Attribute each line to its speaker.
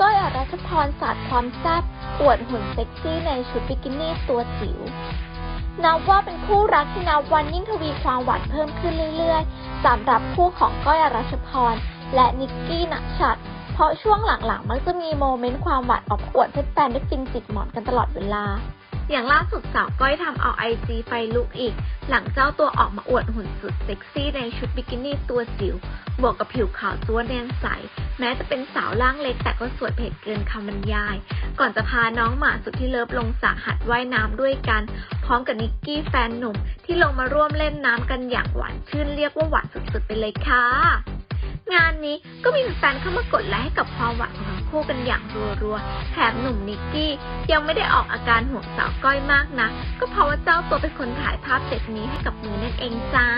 Speaker 1: ก้อยอรัชพรสาดความแซ่บอวดหุ่นเซ็กซี่ในชุดบิกินี่ตัวจิ๋วนับว่าเป็นคู่รักที่นับวันยิ่งทวีความหวานเพิ่มขึ้นเรื่อยๆสำหรับคู่ของก้อยอรัชพร และนิกกี้นักชัด เพราะช่วงหลังๆ มักจะมีโมเมนต์ความหวานออกอวดให้แฟนได้ฟินจิกหมอนกันตลอดเวลา อย่างล่าสุดสาวก้อยทำเอาไอจีไฟลุกอีก หลังเจ้าตัวออกมาอวดหุ่นสุดเซ็กซี่ในชุดบิกินี่ตัวจิ๋ว บวกกับผิวขาวจั้วแนนใส แม้จะเป็นสาวร่างเล็กแต่ก็สวยเผ็ดเกินคำบรรยาย ก่อนจะพาน้องหมาสุดที่เลิฟลงสระหัดว่ายน้ำด้วยกัน พร้อมกับนิกกี้แฟนหนุ่ม ที่ลงมาร่วมเล่นน้ำกันอย่างหวานชื่นเรียกว่าหวานสุดๆไปเลยค่ะงานนี้ก็มีแฟนเข้ามากดไลค์ให้กับความหวานของ คู่กันอย่างรัวๆ แถมหนุ่มนิกกี้ยังไม่ได้ออกอาการห่วงสาวก้อยมากนะ ก็เพราะว่าเจ้าตัวเป็นคนถ่ายภาพเซตนี้ให้กับมือนั่นเองจ้า